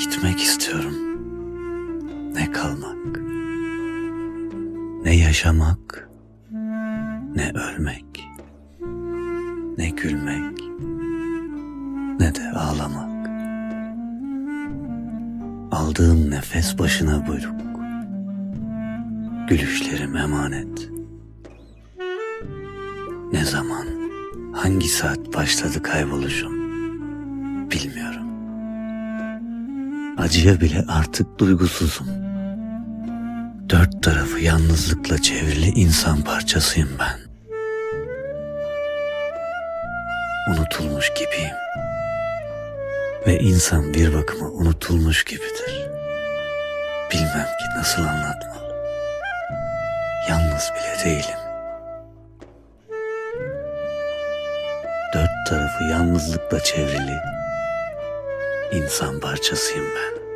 Gitmek istiyorum. Ne kalmak, ne yaşamak, ne ölmek, ne gülmek, ne de ağlamak. Aldığım nefes başına buyruk. Gülüşlerim emanet. Ne zaman, hangi saat başladı kayboluşum bilmiyorum. Acıya bile artık duygusuzum. Dört tarafı yalnızlıkla çevrili insan parçasıyım ben. Unutulmuş gibiyim. Ve insan bir bakıma unutulmuş gibidir. Bilmem ki nasıl anlatmalı. Yalnız bile değilim. Dört tarafı yalnızlıkla çevrili insan parçasıyım ben.